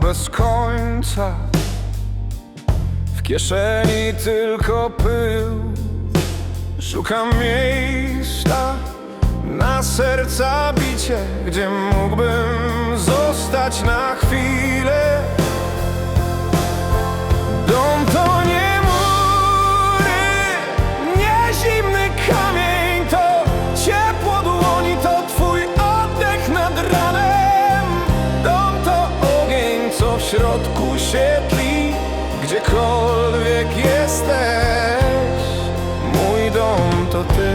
bez końca. W kieszeni tylko pył. Szukam miejsca na serca bicie Gdzie mógłbym zostać na chwilę środku się tli Gdziekolwiek jesteś, mój dom to ty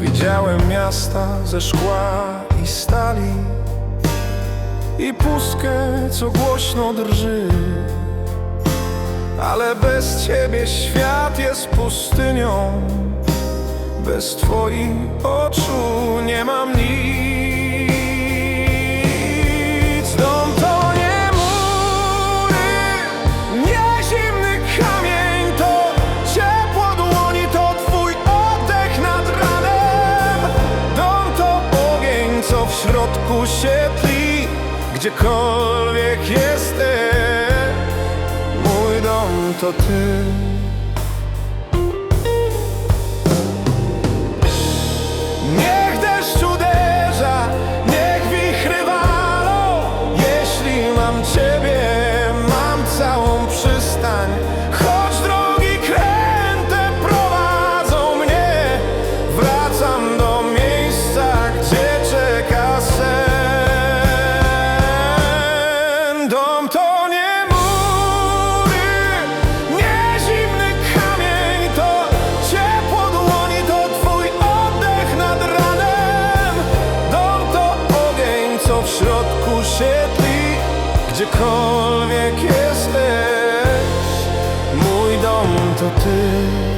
Widziałem miasta ze szkła i stali i pustkę, co głośno drży. Ale bez ciebie świat jest pustynią. Bez twoich oczu nie mam nic. W środku się tli, gdziekolwiek jesteś. Mój dom to ty. Się Gdziekolwiek jesteś, mój dom to Ty